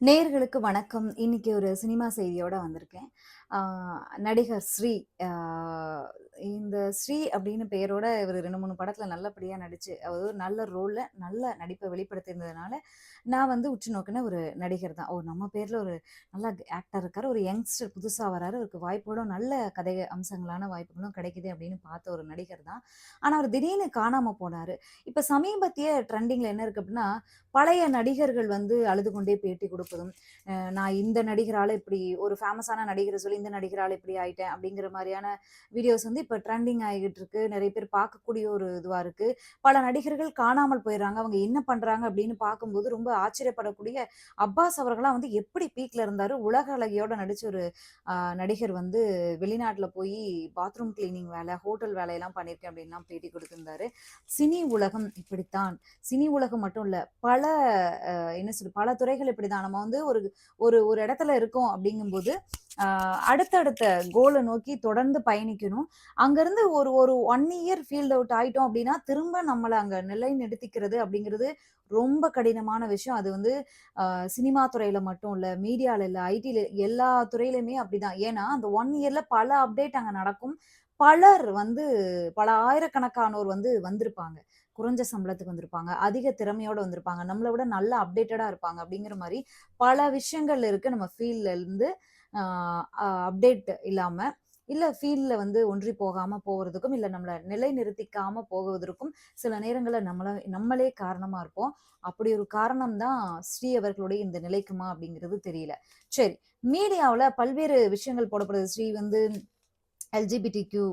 நேர்களுக்கு வணக்கம். இன்னைக்கு ஒரு சினிமா செய்தியோட வந்திருக்கேன். நடிகர் ஸ்ரீ. இந்த ஸ்ரீ அப்படின்னு பெயரோட இவர் ரெண்டு மூணு படத்துல நல்லபடியா நடிச்சு, அதாவது நல்ல ரோல்ல நல்ல நடிப்பை வெளிப்படுத்தியிருந்ததுனால, நான் வந்து உற்று நோக்கின ஒரு நடிகர் தான். ஓ! நம்ம பேர்ல ஒரு நல்ல ஆக்டர் இருக்காரு. ஒரு யங்ஸ்டர் புதுசா வராரு. அவருக்கு வாய்ப்போட நல்ல கதை அம்சங்களான வாய்ப்புகளும் கிடைக்குது அப்படின்னு பார்த்த ஒரு நடிகர் தான். ஆனா, அவர் திடீர்னு காணாம போனாரு. இப்ப சமீபத்திய ட்ரெண்டிங்ல என்ன இருக்கு அப்படின்னா, பழைய நடிகர்கள் வந்து அழுது கொண்டே பேட்டி கொடுப்பதும் நான் இந்த நடிகரால் இப்படி ஒரு ஃபேமஸான நடிகரை சொல்லி இந்த நடிகரால் இப்படி ஆயிட்டேன் அப்படிங்கிற மாதிரியான வீடியோஸ் வந்து இப்போ ட்ரெண்டிங் ஆகிட்டு இருக்கு. நிறைய பேர் பார்க்கக்கூடிய ஒரு இதுவாக இருக்கு. பல நடிகர்கள் காணாமல் போயிடுறாங்க. அவங்க என்ன பண்றாங்க அப்படின்னு பார்க்கும்போது ரொம்ப ஆச்சரியப்படக்கூடிய அப்பாஸ் அவர்களாம் வந்து எப்படி பீக்ல இருந்தார் உலக அழகியோட நடிச்ச ஒரு நடிகர் வந்து வெளிநாட்டில் போய் பாத்ரூம் கிளீனிங் வேலை, ஹோட்டல் வேலையெல்லாம் பண்ணியிருக்கேன் அப்படின்லாம் பேட்டி கொடுத்துருந்தாரு சினி உலகம் இப்படித்தான். சினி உலகம் மட்டும் இல்லை பல என்ன சொல்லி பல துறைகள் இப்படிதான். நம்ம வந்து ஒரு ஒரு ஒரு இடத்துல இருக்கோம் அப்படிங்கும்போது, அடுத்தடுத்த கோலை நோக்கி தொடர்ந்து பயணிக்கணும். அங்கேருந்து ஒரு ஒரு ஒன் இயர் ஃபீல்ட் அவுட் ஆயிட்டோம் அப்படின்னா, திரும்ப நம்மள அங்க நிலைநிறுத்திக்கிறது அப்படிங்கிறது ரொம்ப கடினமான விஷயம். அது வந்து சினிமா துறையில மட்டும் இல்ல, மீடியால இல்ல, ஐடில எல்லா துறையிலுமே அப்படிதான். ஏன்னா, அந்த ஒன் இயர்ல பல அப்டேட் அங்க நடக்கும். பலர் வந்து பல ஆயிரக்கணக்கானோர் வந்து வந்திருப்பாங்க. குறைஞ்ச சம்பளத்துக்கு வந்திருப்பாங்க. அதிக திறமையோட வந்திருப்பாங்க. நம்மளை விட நல்ல அப்டேட்டடா இருப்பாங்க. அப்படிங்கிற மாதிரி பல விஷயங்கள் இருக்கு. நம்ம ஃபீல்ட்ல இருந்து அ அப்டேட் இல்லாம, இல்ல ஃபீல்ட்ல வந்து ஒன்றி போகாம போகிறதுக்கும் இல்ல நிலை நிலைநிறுத்திக்காம போகுவதற்கும் சில நேரங்களில் நம்மள நம்மளே காரணமா இருப்போம். அப்படி ஒரு காரணம் தான் ஸ்ரீ அவர்களுடைய இந்த நிலைக்குமா அப்படிங்கிறது தெரியல. சரி, மீடியாவில் பல்வேறு விஷயங்கள் போடப்படுது. ஸ்ரீ வந்து எல்ஜிபிடிக்யூ கியூ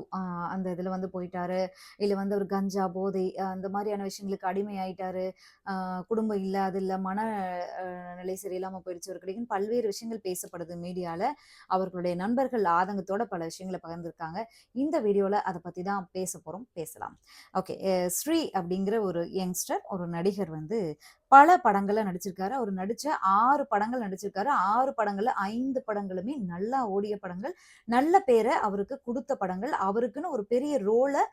அந்த இதில் வந்து போயிட்டாரு. இல்லை வந்து ஒரு கஞ்சா, போதை அந்த மாதிரியான விஷயங்களுக்கு அடிமையாயிட்டாரு. அ குடும்பம் இல்லை அது இல்லை மன நிலை சரியில்லாமல் போயிடுச்சு ஒரு கிடைக்கும் பல்வேறு விஷயங்கள் பேசப்படுது மீடியாவில் அவர்களுடைய நண்பர்கள் ஆதங்கத்தோட பல விஷயங்களை பகிர்ந்திருக்காங்க. இந்த வீடியோவில் அதை பற்றி தான் பேச போகிறோம் பேசலாம். ஓகே. ஸ்ரீ அப்படிங்கிற ஒரு யங்ஸ்டர், ஒரு நடிகர் வந்து பல படங்கள்ல நடிச்சிருக்காரு. அவர் நடிச்ச ஆறு படங்கள் நடிச்சிருக்காரு. ஆறு படங்கள்ல ஐந்து படங்களுமே நல்லா ஓடிய படங்கள். நல்ல பேரை அவருக்கு கொடுத்த படங்கள். அவருக்குன்னு ஒரு பெரிய ரோலை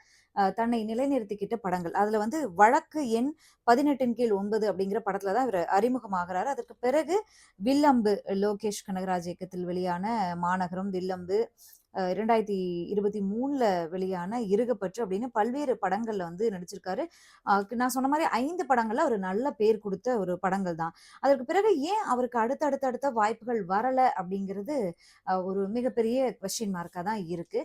தன்னை நிலைநிறுத்திக்கிட்ட படங்கள். அதுல வந்து வழக்கு எண் 18ன் கீழ் ஒன்பது அப்படிங்கிற படத்துல தான் இவர் அறிமுகமாகிறாரு அதற்கு பிறகு வில்லம்பு லோகேஷ் கனகராஜ் இயக்கத்தில் வெளியான மாநகரம், வில்லம்பு, இரண்டாயிரத்தி இருபத்தி மூணுல வெளியான இருகப்பற்று அப்படின்னு பல்வேறு படங்கள்ல வந்து நடிச்சிருக்காரு. நான் சொன்ன மாதிரி ஐந்து படங்கள்ல அவரு நல்ல பேர் கொடுத்த ஒரு படங்கள் தான். அதற்கு பிறகு ஏன் அவருக்கு அடுத்த அடுத்த அடுத்த வாய்ப்புகள் வரல அப்படிங்கிறது ஒரு மிகப்பெரிய கொஸ்டின் மார்க்கா தான் இருக்கு.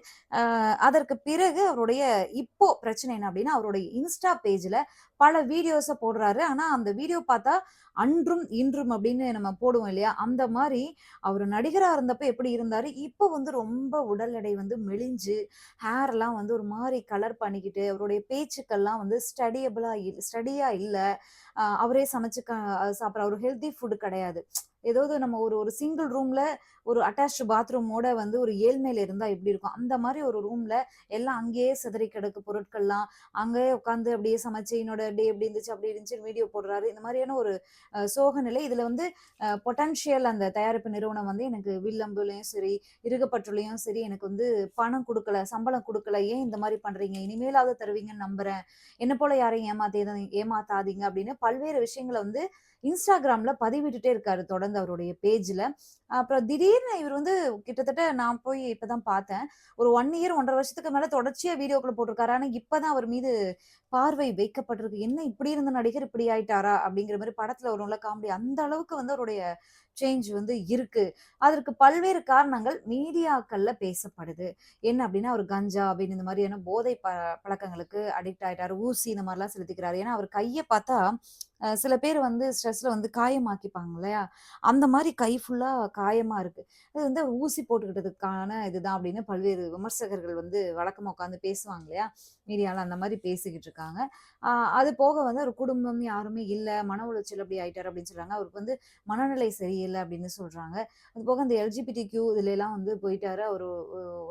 அதற்கு பிறகு அவருடைய இப்போ பிரச்சனை என்ன அப்படின்னா, அவருடைய இன்ஸ்டா பேஜ்ல பல வீடியோஸ போடுறாரு. ஆனா அந்த வீடியோ பார்த்தா அன்றும், இன்றும் அப்படின்னு நம்ம போடுவோம் இல்லையா? அந்த மாதிரி அவரு நடிகரா இருந்தப்ப எப்படி இருந்தாரு, இப்போ வந்து ரொம்ப உடல் எடை வந்து மெலிஞ்சு, ஹேர்லாம் வந்து ஒரு மாதிரி கலர் பண்ணிக்கிட்டு, அவருடைய பேச்சுக்கள்லாம் வந்து ஸ்டடியபிளா இல் ஸ்டடியா இல்ல. அவரே சமைச்சு சாப்பிட்ற ஒரு ஹெல்த்தி ஃபுட் கிடையாது. ஏதாவது நம்ம ஒரு ஒரு சிங்கிள் ரூம்ல ஒரு அட்டாச்டு பாத்ரூமோட வந்து ஒரு ஏழ்மையில இருந்தா எப்படி இருக்கும்? அந்த மாதிரி ஒரு ரூம்ல எல்லாம் அங்கேயே சிதறி கிடக்கு பொருட்கள்லாம். அங்கேயே உட்காந்து அப்படியே சமைச்சு என்னோட டே எப்படி இருந்துச்சு, அப்படி இருந்துச்சு வீடியோ போடுறாரு. இந்த மாதிரியான ஒரு சோக நிலை. இதுல வந்து பொட்டன்ஷியல் அந்த தயாரிப்பு நிறுவனம் வந்து எனக்கு வில்லம்புலையும் சரி, இருகப்பற்றுலையும் சரி எனக்கு வந்து பணம் கொடுக்கல சம்பளம் கொடுக்கல ஏன் இந்த மாதிரி பண்றீங்க? இனிமேலாவது தருவீங்கன்னு நம்புறேன். என்ன போல யாரையும் ஏமாத்தே ஏமாத்தாதீங்க அப்படின்னு பல்வேறு விஷயங்களை வந்து இன்ஸ்டாகிராம்ல பதிவிட்டுட்டே இருக்காரு தொடர்ந்து அவருடைய பேஜ்ல. அப்புறம் திடீர்னு இவர் வந்து கிட்டத்தட்ட நான் போய் இப்போதான் பார்த்தேன். ஒரு ஒன் இயர் 1 1/2 வருஷத்துக்கு மேல தொடர்ச்சியா வீடியோக்கள் போட்டிருக்காரு. ஆனா இப்ப தான் அவர் மீது பார்வை வைக்கப்பட்டிருக்கு. என்ன இப்படி இருந்த நடிகர் இப்படி ஆயிட்டாரா? அப்படிங்கிற மாதிரி படத்துல வரும்ல காமெடி. அந்த அளவுக்கு வந்து அவருடைய சேஞ்ச் வந்து இருக்கு. அதற்கு பல்வேறு காரணங்கள் மீடியாக்கள்ல பேசப்படுது. என்ன அப்படின்னா, அவர் கஞ்சா அப்படின்னு இந்த மாதிரியான போதை ப பழக்கங்களுக்கு அடிக்ட் ஆயிட்டாரு. ஊசி இந்த மாதிரிலாம் செலுத்திக்கிறாரு. ஏன்னா, அவர் கையை பார்த்தா சில பேர் வந்து ஸ்ட்ரெஸ்ல வந்து காயமாக்கிப்பாங்க இல்லையா? அந்த மாதிரி கை ஃபுல்லா காயமா இருக்கு. அது வந்து அவர் ஊசி போட்டுக்கிட்டதுக்கான இதுதான் அப்படின்னு பல்வேறு விமர்சகர்கள் வந்து வழக்கமா உட்காந்து பேசுவாங்க இல்லையா? மீடியால அந்த மாதிரி பேசிக்கிட்டு இருக்காங்க. அது போக வந்து ஒரு குடும்பம் யாருமே இல்லை மன உளைச்சல் அப்படி ஆயிட்டாரு அப்படின்னு சொல்றாங்க. அவருக்கு வந்து மனநிலை சரியில்லை அப்படின்னு சொல்றாங்க. அதுபோக இந்த எல்ஜிபிடிக்யூ இதுலலாம் வந்து போயிட்டாரு. அவரு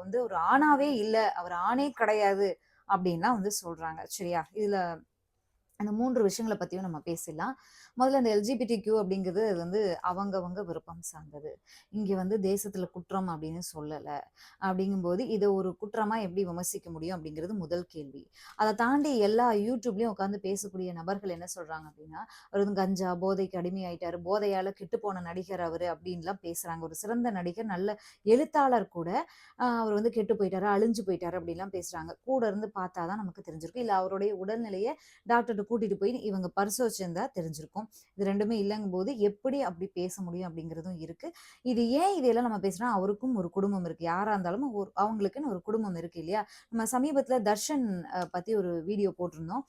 வந்து ஒரு ஆணாவே இல்லை அவர் ஆணே கிடையாது அப்படின்லாம் வந்து சொல்றாங்க. சரியா? இதுல அந்த மூன்று விஷயங்கள பத்தியும் நம்ம பேசிடலாம். முதல்ல இந்த எல்ஜிபிடி கியூ அப்படிங்கிறது அது வந்து அவங்கவங்க விருப்பம் சார்ந்தது. இங்கே வந்து தேசத்தில் குற்றம் அப்படின்னு சொல்லலை. அப்படிங்கும்போது இதை ஒரு குற்றமாக எப்படி விமர்சிக்க முடியும் அப்படிங்கிறது முதல் கேள்வி. அதை தாண்டி எல்லா யூடியூப்லேயும் உட்காந்து பேசக்கூடிய நபர்கள் என்ன சொல்கிறாங்க அப்படின்னா அவர் வந்து கஞ்சா போதைக்கு அடிமையாயிட்டாரு போதையால் கெட்டு போன நடிகர் அவர் அப்படின்லாம் பேசுகிறாங்க ஒரு சிறந்த நடிகர் நல்ல எழுத்தாளர் கூட அவர் வந்து கெட்டு போயிட்டாரு அழிஞ்சு போயிட்டாரு அப்படின்லாம் பேசுகிறாங்க கூட இருந்து பார்த்தா தான் நமக்கு தெரிஞ்சிருக்கும். இல்லை அவருடைய உடல்நிலையை டாக்டர் கூட்டிகிட்டு போய் இவங்க பரிசோதிச்சிருந்தா தெரிஞ்சிருக்கும். இது ரெண்டுமே இல்லைங்கும் போது எப்படி அப்படி பேச முடியும் அப்படிங்கிறதும் இருக்குது இது ஏன் இதையெல்லாம் நம்ம பேசுகிறோம் அவருக்கும் ஒரு குடும்பம் இருக்குது யாராக இருந்தாலும் ஒரு அவங்களுக்குன்னு ஒரு குடும்பம் இருக்குது இல்லையா? நம்ம சமீபத்தில் தர்ஷன் பற்றி ஒரு வீடியோ போட்டிருந்தோம்.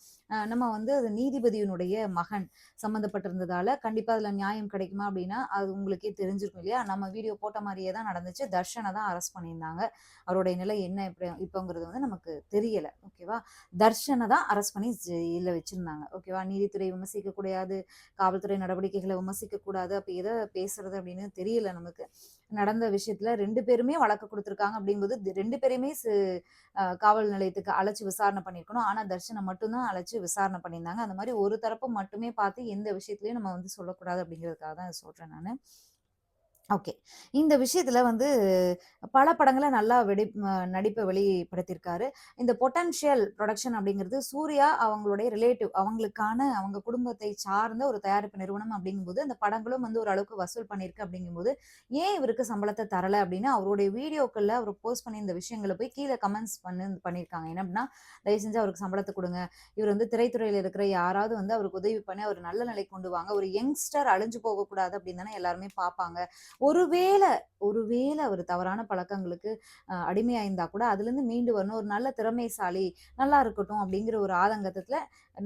நம்ம வந்து அது நீதிபதியினுடைய மகன் சம்மந்தப்பட்டிருந்ததால் கண்டிப்பாக அதில் நியாயம் கிடைக்குமா அப்படின்னா அது உங்களுக்கே தெரிஞ்சிருக்கும் இல்லையா? நம்ம வீடியோ போட்ட மாதிரியே தான் நடந்துச்சு. தர்ஷனை தான் அரெஸ்ட் பண்ணியிருந்தாங்க. அவருடைய நிலை என்ன இப்போ இப்போங்கிறது வந்து நமக்கு தெரியலை. ஓகேவா? தர்ஷனை தான் அரெஸ்ட் பண்ணி ஜெயிலில் வச்சிருந்தாங்க. ஓகேவா நீதித்துறை விமர்சிக்க கூடாது காவல்துறை நடவடிக்கைகளை விமர்சிக்க கூடாது அப்போ எதை பேசுறது அப்படின்னு தெரியல நமக்கு. நடந்த விஷயத்துல ரெண்டு பேருமே வழக்கு கொடுத்துருக்காங்க அப்படிங்கும்போது ரெண்டு பேருமே காவல் நிலையத்துக்கு அழைச்சி விசாரணை பண்ணியிருக்கணும். ஆனா தர்ஷனை மட்டும்தான் அழைச்சி விசாரணை பண்ணியிருந்தாங்க. அந்த மாதிரி ஒரு தரப்பு மட்டுமே பார்த்து எந்த விஷயத்துலயும் நம்ம வந்து சொல்லக்கூடாது அப்படிங்கிறதுக்காக தான் சொல்றேன் நான். ஓகே. இந்த விஷயத்துல வந்து பல படங்கள நல்லா வெடி நடிப்பை வெளிப்படுத்தியிருக்காரு. இந்த பொட்டன்ஷியல் புரொடக்ஷன் அப்படிங்கிறது சூர்யா அவங்களுடைய ரிலேட்டிவ். அவங்களுக்கான அவங்க குடும்பத்தை சார்ந்த ஒரு தயாரிப்பு நிறுவனம் அப்படிங்கும்போது, அந்த படங்களும் வந்து ஓரளவுக்கு வசூல் பண்ணியிருக்கு அப்படிங்கும்போது, ஏன் இவருக்கு சம்பளத்த தரல அப்படின்னு அவருடைய வீடியோக்கள்ல அவர் போஸ்ட் பண்ணி இந்த விஷயங்கள போய் கீழ கமெண்ட்ஸ் பண்ணு பண்ணியிருக்காங்க. என்ன அப்படின்னா, "தயவு செஞ்சு அவருக்கு சம்பளத்த குடுங்க. இவர் வந்து திரைத்துறையில இருக்கிற யாராவது வந்து அவருக்கு உதவி பண்ணி அவர் நல்ல நிலைக்கு கொண்டு வாங்க. ஒரு யங்ஸ்டர் அழிஞ்சு போகக்கூடாது அப்படின்னு தானே எல்லாருமே பார்ப்பாங்க. ஒருவேளை ஒருவேளை அவர் தவறான பழக்கங்களுக்கு அடிமையாயிருந்தா கூட அதுலேருந்து மீண்டு வரணும். ஒரு நல்ல திறமைசாலி நல்லா இருக்கட்டும் அப்படிங்கிற ஒரு ஆதங்கத்துல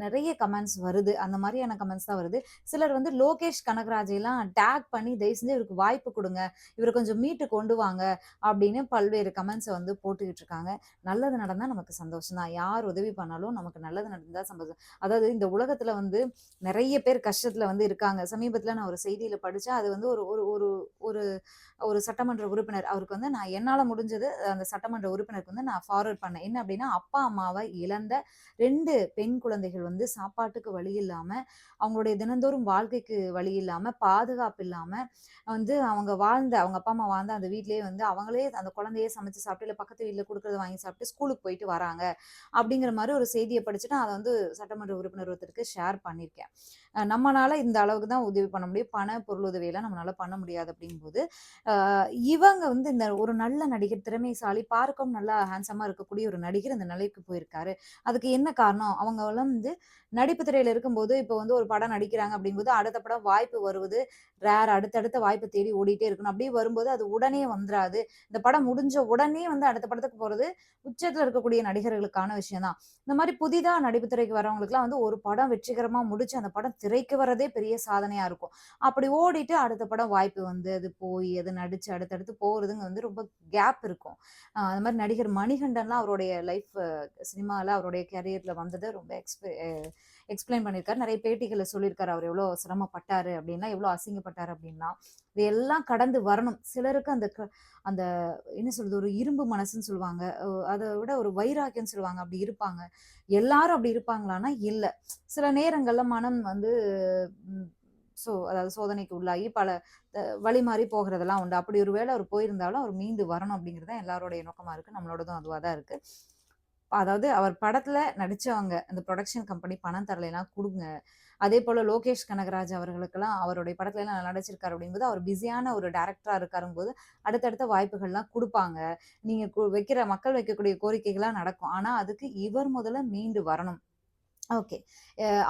நிறைய கமெண்ட்ஸ் வருது. அந்த மாதிரியான கமெண்ட்ஸ் தான் வருது. சிலர் வந்து லோகேஷ் கனகராஜையெல்லாம் டேக் பண்ணி தயவு செஞ்சு இவருக்கு வாய்ப்பு கொடுங்க. இவரை கொஞ்சம் மீட்டு கொண்டு வாங்க அப்படின்னு பல்வேறு கமெண்ட்ஸை வந்து போட்டுக்கிட்டு இருக்காங்க. நல்லது நடந்தால் நமக்கு சந்தோஷம் தான். யார் உதவி பண்ணாலும் நமக்கு நல்லது நடந்தால் சந்தோஷம். அதாவது இந்த உலகத்தில் வந்து நிறைய பேர் கஷ்டத்தில் வந்து இருக்காங்க. சமீபத்தில் நான் ஒரு செய்தியில் படித்தேன் அது வந்து ஒரு ஒரு ஒரு ஒரு சட்டமன்ற உறுப்பினர். அவருக்கு வந்து நான் என்னால் முடிஞ்சது அந்த சட்டமன்ற உறுப்பினருக்கு வந்து நான் ஃபார்வர்ட் பண்ணேன். என்ன அப்படின்னா அப்பா அம்மாவை இழந்த ரெண்டு பெண் குழந்தைகள் வந்து சாப்பாட்டுக்கு வழி இல்லாமல் அவங்களுடைய தினந்தோறும் வாழ்க்கைக்கு வழி இல்லாமல் பாதுகாப்பு இல்லாமல் வந்து அவங்க வாழ்ந்த அவங்க அப்பா அம்மா வாழ்ந்த அந்த வீட்லேயே வந்து அவங்களே அந்த குழந்தையே சமைச்சு சாப்பிட்டு இல்லை பக்கத்து வீட்டில் கொடுக்குறத வாங்கி சாப்பிட்டு ஸ்கூலுக்கு போயிட்டு வராங்க. அப்படிங்கிற மாதிரி ஒரு செய்தியை படிச்சுட்டு அதை வந்து சட்டமன்ற உறுப்பினர் ஒருத்தருக்கு ஷேர் பண்ணியிருக்கேன். நம்மளால இந்த அளவுக்கு தான் உதவி பண்ண முடியும். பண பொருள் உதவியெல்லாம் நம்மளால பண்ண முடியாது அப்படிங்கும்போது இவங்க வந்து இந்த ஒரு நல்ல நடிகர் திறமைசாலி பார்க்கவும் நல்லா ஹேண்ட்ஸமா இருக்கக்கூடிய ஒரு நடிகர் இந்த நிலைக்கு போயிருக்காரு. அதுக்கு என்ன காரணம்? அவங்க வந்து நடிப்பு துறையில் இருக்கும்போது இப்போ வந்து ஒரு படம் நடிக்கிறாங்க அப்படிங்கும்போது அடுத்த படம் வாய்ப்பு வருவது ரேர் அடுத்தடுத்த வாய்ப்பு தேடி ஓடிட்டே இருக்கணும். அப்படியே வரும்போது அது உடனே வந்துடாது இந்த படம் முடிஞ்ச உடனே வந்து அடுத்த படத்துக்கு போகிறது உச்சத்தில் இருக்கக்கூடிய நடிகர்களுக்கான விஷயம் தான் இந்த மாதிரி புதிதாக நடிப்பு துறைக்கு வரவங்களுக்குலாம் வந்து ஒரு படம் வெற்றிகரமாக முடிச்சு அந்த படம் திரைக்கு வரதே பெரிய சாதனையாக இருக்கும். அப்படி ஓடிட்டு அடுத்த படம் வாய்ப்பு வந்து அது போய் அது நடிச்சு அடுத்தடுத்து போறதுங்க வந்து ரொம்ப கேப் இருக்கும். அந்த மாதிரி நடிகர் மணிகண்டன்லாம் அவருடைய லைஃப் சினிமாவில் அவருடைய கேரியர்ல வந்ததை ரொம்ப எக்ஸ்பெ எக்ஸ்பிளைன் பண்ணியிருக்காரு. நிறைய பேட்டிகளை சொல்லியிருக்காரு அவர் எவ்வளோ சிரமப்பட்டாரு அப்படின்னா எவ்வளோ அசிங்கப்பட்டாரு அப்படின்னா எல்லாம் கடந்து வரணும். சிலருக்கு அந்த அந்த என்ன சொல்றது ஒரு இரும்பு மனசுன்னு சொல்லுவாங்க. அதை விட ஒரு வைராக்கியம்னு சொல்லுவாங்க. அப்படி இருப்பாங்க. எல்லாரும் அப்படி இருப்பாங்களான்னா இல்லை. சில நேரங்கள்ல மனம் வந்து சோ அதாவது சோதனைக்கு உள்ளாகி பல வழி மாறி போகிறதெல்லாம் உண்டு. அப்படி ஒரு வேளை அவர் போயிருந்தாலும் அவர் மீண்டு வரணும் அப்படிங்கிறது தான் எல்லாருடைய நோக்கமாக இருக்குது நம்மளோடதும் அதுவாக தான் இருக்குது அதாவது அவர் படத்தில் நடித்தவங்க அந்த ப்ரொடக்ஷன் கம்பெனி பணம் தரலைன்னா கொடுங்க. அதே போல் லோகேஷ் கனகராஜ் அவர்களுக்கெல்லாம் அவருடைய படத்துல எல்லாம் நடிச்சிருக்காரு அப்படிங்கும்போது அவர் பிஸியான ஒரு டேரக்டராக இருக்காருங்கும்போது போது அடுத்தடுத்த வாய்ப்புகள்லாம் கொடுப்பாங்க. நீங்கள் வைக்கிற மக்கள் வைக்கக்கூடிய கோரிக்கைகள்லாம் நடக்கும். ஆனால் அதுக்கு இவர் முதல்ல மீண்டு வரணும். ஓகே.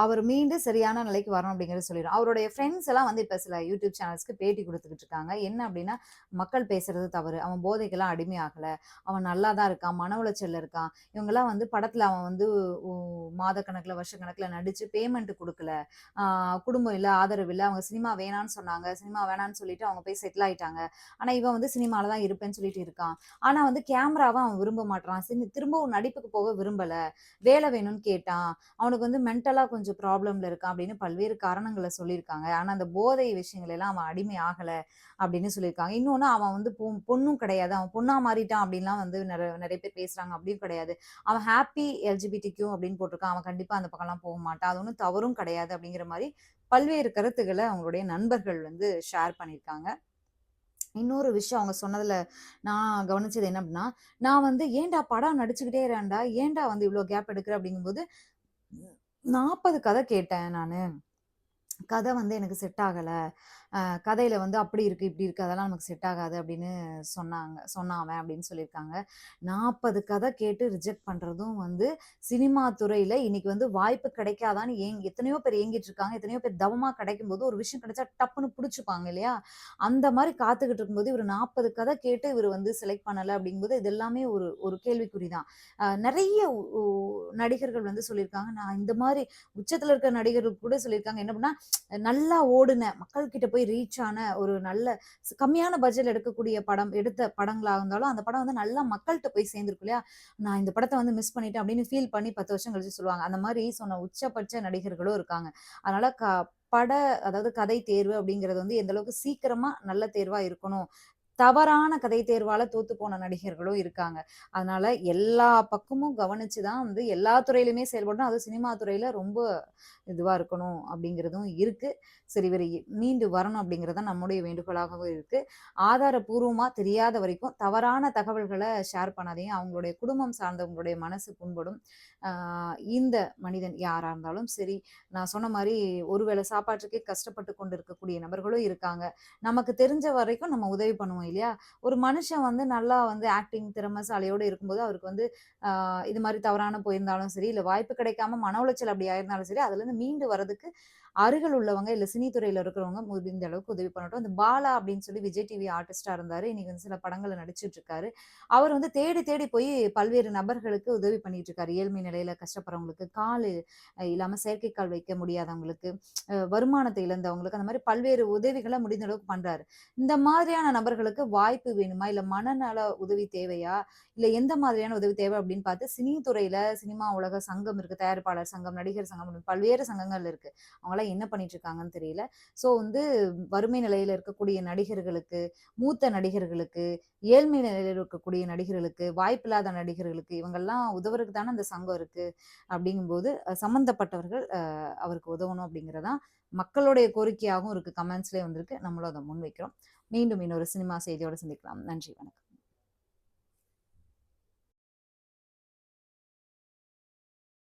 அவர் மீண்டும் சரியான நிலைக்கு வரணும் அப்படிங்கிறத சொல்லிடும் அவருடைய ஃப்ரெண்ட்ஸ் எல்லாம் வந்து இப்போ சில யூடியூப் சேனல்ஸ்க்கு பேட்டி கொடுத்துக்கிட்டு இருக்காங்க. என்ன அப்படின்னா, மக்கள் பேசுறது தவறு. அவன் போதைக்கெல்லாம் அடிமையாகலை அவன் நல்லா தான் இருக்கான். மன உளைச்சல் இருக்கான். இவங்கெல்லாம் வந்து படத்தில் அவன் வந்து மாத வருஷக்கணக்கில் வருஷ நடிச்சு பேமெண்ட் கொடுக்கல குடும்பம் இல்லை ஆதரவு இல்லை அவங்க சினிமா வேணான்னு சொன்னாங்க. சினிமா வேணான்னு சொல்லிட்டு அவங்க போய் செட்டில் ஆயிட்டாங்க. ஆனால் இவன் வந்து சினிமாவில் தான் இருப்பேன்னு சொல்லிட்டு இருக்கான். ஆனால் வந்து கேமராவை அவன் விரும்ப மாட்டான் சினி திரும்பவும் நடிப்புக்கு போக விரும்பல. வேலை வேணும்னு கேட்டான். அவன் அவனுக்கு வந்து மென்டலா கொஞ்சம் ப்ராப்ளம்ல இருக்கான் அப்படின்னு பல்வேறு காரணங்களை சொல்லியிருக்காங்க. ஆனா, அந்த போதை விஷயங்கள் எல்லாம் அவன் அடிமை ஆகல அப்படின்னு சொல்லியிருக்காங்க. இன்னொன்னு அவன் வந்து பொ பொண்ணும் கிடையாது. அவன் பொண்ணா மாறிட்டான் அப்படின்லாம் வந்து நிறைய நிறைய பேர் பேசுறாங்க. அப்படியும் கிடையாது. அவன் ஹாப்பி எல்ஜிபிடிக்யூ அப்படின்னு போட்டிருக்கான். அவன் கண்டிப்பா அந்த பக்கம்லாம் போக மாட்டான். அது ஒன்றும் தவறும் கிடையாது அப்படிங்கிற மாதிரி பல்வேறு கருத்துக்களை அவங்களுடைய நண்பர்கள் வந்து ஷேர் பண்ணியிருக்காங்க. இன்னொரு விஷயம் அவங்க சொன்னதுல நான் கவனிச்சது என்ன அப்படின்னா, நான் வந்து "ஏன்டா படம் நடிச்சுக்கிட்டே இரேன்டா, ஏன்டா வந்து இவ்வளோ கேப் எடுக்கிற அப்படிங்கும்போது, 40 கதை கேட்டேன் நான். கதை வந்து எனக்கு செட் ஆகலை. கதையில் வந்து அப்படி இருக்குது இப்படி இருக்குது அதெல்லாம் நமக்கு செட் ஆகாது அப்படின்னு சொன்னாங்க சொன்னான் அவன் அப்படின்னு சொல்லியிருக்காங்க. 40 கதை கேட்டு ரிஜெக்ட் பண்ணுறதும் வந்து சினிமா துறையில் இன்னைக்கு வந்து வாய்ப்பு கிடைக்காதான்னு ஏங் எத்தனையோ பேர் ஏங்கிட்டு இருக்காங்க. எத்தனையோ பேர் தவமா கிடைக்கும்போது ஒரு விஷயம் கிடைச்சா டப்புன்னு பிடிச்சிப்பாங்க இல்லையா? அந்த மாதிரி காத்துக்கிட்டு இருக்கும்போது இவர் நாற்பது கதை கேட்டு இவர் வந்து செலக்ட் பண்ணலை அப்படிங்கும்போது, இது எல்லாமே ஒரு ஒரு கேள்விக்குறி தான். நிறைய நடிகர்கள் வந்து சொல்லியிருக்காங்க. நான் இந்த மாதிரி உச்சத்தில் இருக்கிற நடிகர்கள் கூட சொல்லியிருக்காங்க. என்ன அப்படின்னா, நல்லா ஓடுன, மக்கள்கிட்ட போய் போய் ரீச் ஆன ஒரு நல்ல கம்மியான பட்ஜெட்ல எடுக்கக்கூடிய படம் எடுத்த படங்களா இருந்தாலும், அந்த படம் வந்து நல்லா மக்கள்கிட்ட போய் சேர்ந்துருக்கும் இல்லையா? நான் இந்த படத்தை வந்து மிஸ் பண்ணிட்டேன் அப்படின்னு ஃபீல் பண்ணி 10 வருஷம் கழிச்சு சொல்லுவாங்க. அந்த மாதிரி சொன்ன உச்சபட்ச நடிகர்களும் இருக்காங்க. அதனால க பட அதாவது கதை தேர்வு அப்படிங்கிறது வந்து எந்த அளவுக்கு சீக்கிரமா நல்ல தேர்வா இருக்கணும். தவறான கதை தேர்வால தோத்து போன நடிகர்களும் இருக்காங்க. அதனால எல்லா பக்கமும் கவனிச்சு தான் வந்து எல்லா துறையிலுமே செயல்படணும். அதுவும் சினிமா துறையில ரொம்ப இதுவா இருக்கணும் அப்படிங்கிறதும் இருக்கு. சரி இவரு மீண்டு வரணும் அப்படிங்கிறது தான் நம்முடைய வேண்டுகோளாகவும் இருக்கு. ஆதாரபூர்வமா தெரியாத வரைக்கும் தவறான தகவல்களை ஷேர் பண்ணாதையும் அவங்களுடைய குடும்பம் சார்ந்தவங்களுடைய மனசு புண்படும். இந்த மனிதன் யாரா இருந்தாலும் சரி, நான் சொன்ன மாதிரி ஒருவேளை சாப்பாட்டுக்கே கஷ்டப்பட்டு கொண்டு இருக்கக்கூடிய நபர்களும் இருக்காங்க. நமக்கு தெரிஞ்ச வரைக்கும் நம்ம உதவி பண்ணுவோம் இல்லையா? ஒரு மனுஷன் வந்து நல்லா வந்து ஆக்டிங் திறமைசாலையோடு இருக்கும்போது, அவருக்கு வந்து இது மாதிரி தவறான போயிருந்தாலும் சரி, இல்லை வாய்ப்பு கிடைக்காம மன உளைச்சல் அப்படி ஆயிருந்தாலும் சரி, அதுலேருந்து மீண்டு வரதுக்கு அருகில் உள்ளவங்க, இல்ல சினித்துறையில் இருக்கிறவங்க முடிந்த அளவுக்கு உதவி பண்ணட்டும். அந்த பாலா அப்படின்னு சொல்லி விஜய் டிவி ஆர்டிஸ்டாக இருந்தார் இன்னைக்கு வந்து சில படங்களை நடிச்சுட்டு இருக்காரு. அவர் வந்து தேடி தேடி போய் பல்வேறு நபர்களுக்கு உதவி பண்ணிட்டு இருக்காரு. ஏழ்மை நிலையில கஷ்டப்படுறவங்களுக்கு, கால் இல்லாமல் இல்லாம செயற்கை கால் வைக்க முடியாதவங்களுக்கு, வருமானத்தை இழந்தவங்களுக்கு, அந்த மாதிரி பல்வேறு உதவிகளை முடிந்த அளவுக்கு பண்றாரு. இந்த மாதிரியான நபர்களுக்கு வாய்ப்பு வேணுமா? இல்ல மனநல உதவி தேவையா? இல்ல எந்த மாதிரியான உதவி தேவை அப்படின்னு பார்த்து சினி துறையில சினிமா உலக சங்கம் இருக்கு. தயாரிப்பாளர் சங்கம், நடிகர் சங்கம் அப்படின்னு பல்வேறு சங்கங்கள் இருக்கு. அவங்கலாம் என்ன பண்ணிட்டு இருக்காங்கன்னு தெரியல. ஸோ வந்து வறுமை நிலையில இருக்கக்கூடிய நடிகர்களுக்கு, மூத்த நடிகர்களுக்கு, ஏழ்மை நிலையில இருக்கக்கூடிய நடிகர்களுக்கு, வாய்ப்பில்லாத நடிகர்களுக்கு இவங்கெல்லாம் உதவுறதுக்கு தானே அந்த சங்கம் இருக்கு. அப்படிங்கும்போது அ சம்மந்தப்பட்டவர்கள் அவருக்கு உதவணும் அப்படிங்கிறதான் மக்களுடைய கோரிக்கையாகவும் இருக்கு. கமெண்ட்ஸ்லேயே வந்திருக்கு. நம்மளும் அதை முன்வைக்கிறோம். மீண்டும் இன்னொரு சினிமா செய்தியோடு சந்திக்கலாம். நன்றி, வணக்கம்.